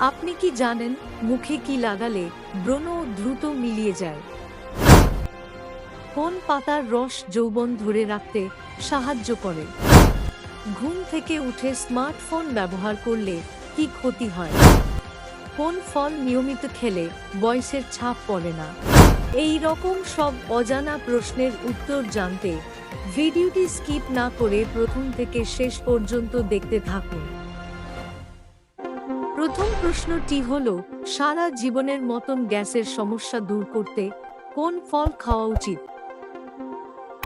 আপনি কি জানেন মুখে কি লাগালে ব্রণ দ্রুত মিলিয়ে যায়? কোন পাতার রস যৌবন ধরে রাখতে সাহায্য করে? ঘুম থেকে উঠে স্মার্টফোন ব্যবহার করলে কি ক্ষতি হয়? কোন ফল নিয়মিত খেলে বয়সের ছাপ পড়ে না? এই রকম সব অজানা প্রশ্নের উত্তর জানতে ভিডিওটি স্কিপ না করে প্রথম থেকে শেষ পর্যন্ত দেখতে থাকুন। প্রথম প্রশ্নটি হল, সারা জীবনের মতন গ্যাসের সমস্যা দূর করতে কোন ফল খাওয়া উচিত?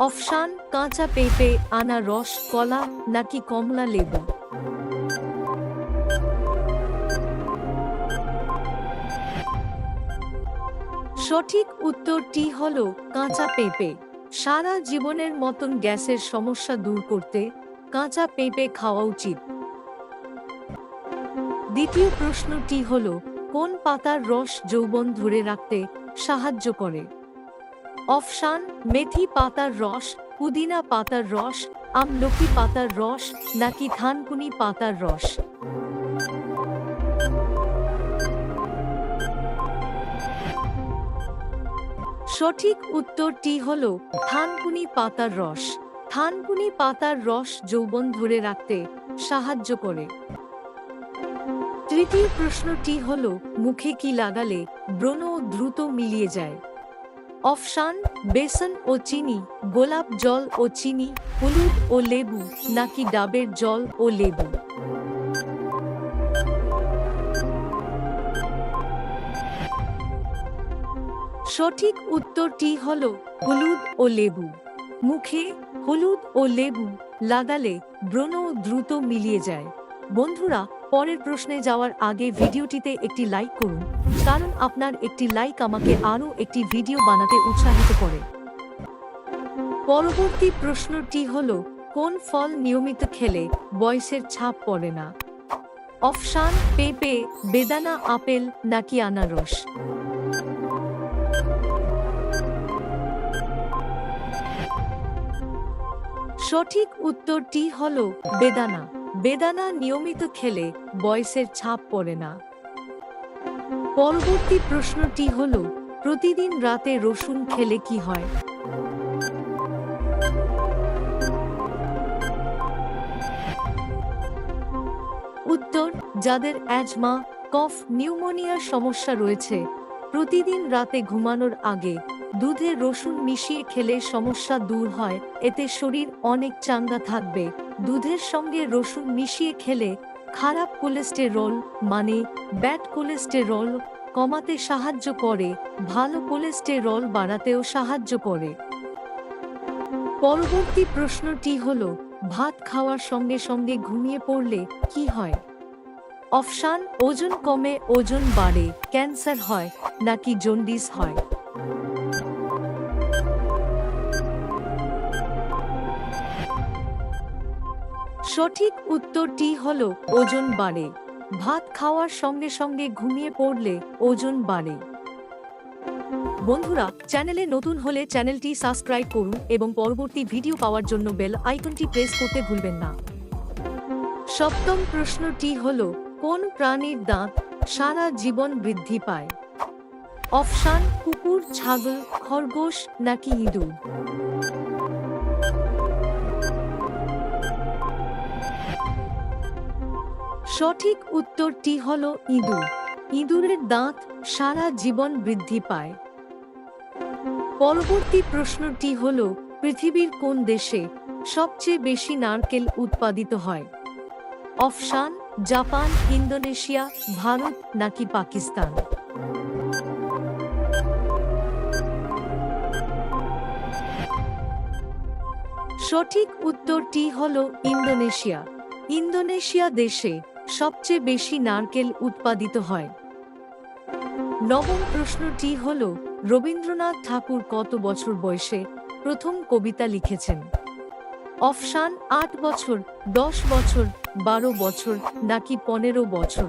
অফশান কাঁচা পেঁপে আনা রস কলা, নাকি কমলা লেবু? সঠিক উত্তরটি হল, কাঁচা পেঁপে। সারা জীবনের মতন গ্যাসের সমস্যা দূর করতে কাঁচা পেঁপে খাওয়া উচিত। দ্বিতীয় প্রশ্নটি হল, কোন পাতার রস যৌবন ধরে রাখতে সাহায্য করে? অফশান মেথি পাতার রস, পুদিনা পাতার রস, আমলকি পাতার রস, নাকি থানকুনি পাতার রস? সঠিক উত্তরটি হল থানকুনি পাতার রস। থানকুনি পাতার রস যৌবন ধরে রাখতে সাহায্য করে। তৃতীয় প্রশ্নটি হল, মুখে কি লাগালে ব্রণ দ্রুত মিলিয়ে যায়? অফশান বেসন ও চিনি, গোলাপ জল ও চিনি, হলুদ ও লেবু, নাকি ডাবের জল ও লেবু? সঠিক উত্তরটি হল, হলুদ ও লেবু। মুখে হলুদ ও লেবু লাগালে ব্রণ দ্রুত মিলিয়ে যায়। বন্ধুরা পরের প্রশ্নে যাওয়ার আগে ভিডিওটিতে একটি লাইক করুন, কারণ আপনার একটি লাইক আমাকে আরও একটি ভিডিও বানাতে উৎসাহিত করে। পরবর্তী প্রশ্নটি হল, কোন ফল নিয়মিত খেলে বয়সের ছাপ পড়ে না? অফশান পেঁপে, বেদানা, আপেল নাকি আনারস? সঠিক উত্তরটি হল বেদানা। বেদানা নিয়মিত খেলে বয়সের ছাপ পড়ে না। পরবর্তী প্রশ্নটি হল, প্রতিদিন রাতে রসুন খেলে কি হয়? উত্তর, যাদের অ্যাজমা, কফ নিউমোনিয়ার সমস্যা রয়েছে, প্রতিদিন রাতে ঘুমানোর আগে দুধে রসুন মিশিয়ে খেলে সমস্যা দূর হয়, এতে শরীর অনেক চাঙ্গা থাকবে। দুধের সঙ্গে রসুন মিশিয়ে খেলে খারাপ কোলেস্টেরল মানে ব্যাড কোলেস্টেরল, কমাতে সাহায্য করে, ভালো কোলেস্টেরল বাড়াতেও সাহায্য করে। পরবর্তী প্রশ্নটি হল, ভাত খাওয়ার সঙ্গে সঙ্গে ঘুমিয়ে পড়লে কি হয়? অফশান ওজন কমে, ওজন বাড়ে, ক্যান্সার হয়, নাকি জন্ডিস হয়? সঠিক উত্তরটি হল ওজন বাড়ে। ভাত খাওয়ার সঙ্গে সঙ্গে ঘুমিয়ে পড়লে ওজন বাড়ে। বন্ধুরা, চ্যানেলে নতুন হলে চ্যানেলটি সাবস্ক্রাইব করুন এবং পরবর্তী ভিডিও পাওয়ার জন্য বেল আইকনটি প্রেস করতে ভুলবেন না। সপ্তম প্রশ্নটি হল, কোন প্রাণীর দাঁত সারা জীবন বৃদ্ধি পায়? অপশান, কুকুর, ছাগল, খরগোশ নাকি ইঁদুর? সঠিক উত্তরটি হল ইঁদুর। ইঁদুরের দাঁত সারা জীবন বৃদ্ধি পায়। পরবর্তী প্রশ্নটি হল, পৃথিবীর কোন দেশে সবচেয়ে বেশি নারকেল উৎপাদিত হয়? অফশান জাপান, ইন্দোনেশিয়া, ভারত নাকি পাকিস্তান? সঠিক উত্তরটি হল ইন্দোনেশিয়া। ইন্দোনেশিয়া দেশে সবচেয়ে বেশি নারকেল উৎপাদিত হয়। নবম প্রশ্নটি হল, রবীন্দ্রনাথ ঠাকুর কত বছর বয়সে প্রথম কবিতা লিখেছেন? অফশান আট বছর, দশ বছর, বারো বছর, নাকি পনেরো বছর?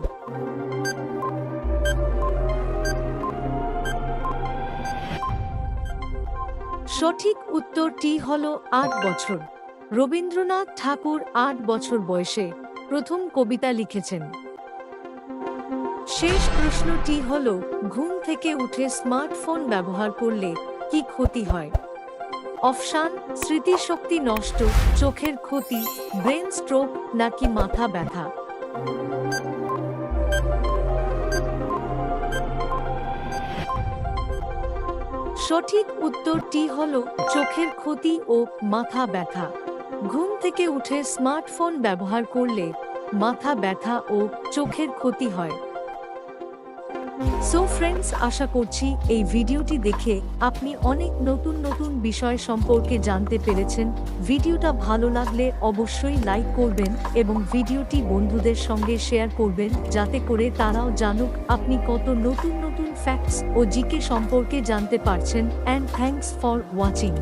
সঠিক উত্তরটি হল আট বছর। রবীন্দ্রনাথ ঠাকুর আট বছর বয়সে প্রথম কবিতা লিখেছেন। শেষ প্রশ্নটি হল, ঘুম থেকে উঠে স্মার্টফোন ব্যবহার করলে কি ক্ষতি হয়? অপশান, স্মৃতিশক্তি নষ্ট, চোখের ক্ষতি, ব্রেন স্ট্রোক নাকি মাথা ব্যথা? সঠিক উত্তরটি হল, চোখের ক্ষতি ও মাথা ব্যথা। ঘুম থেকে উঠে স্মার্টফোন ব্যবহার করলে মাথা ব্যথা ও চোখের ক্ষতি হয়। সো ফ্রেন্ডস আশা করছি এই ভিডিওটি দেখে আপনি অনেক নতুন নতুন বিষয় সম্পর্কে জানতে পেরেছেন। ভিডিওটা ভালো লাগলে অবশ্যই লাইক করবেন এবং ভিডিওটি বন্ধুদের সঙ্গে শেয়ার করবেন যাতে করে তারাও জানুক আপনি কত নতুন নতুন ফ্যাক্টস ও জিকে সম্পর্কে জানতে পারছেন। And thanks for watching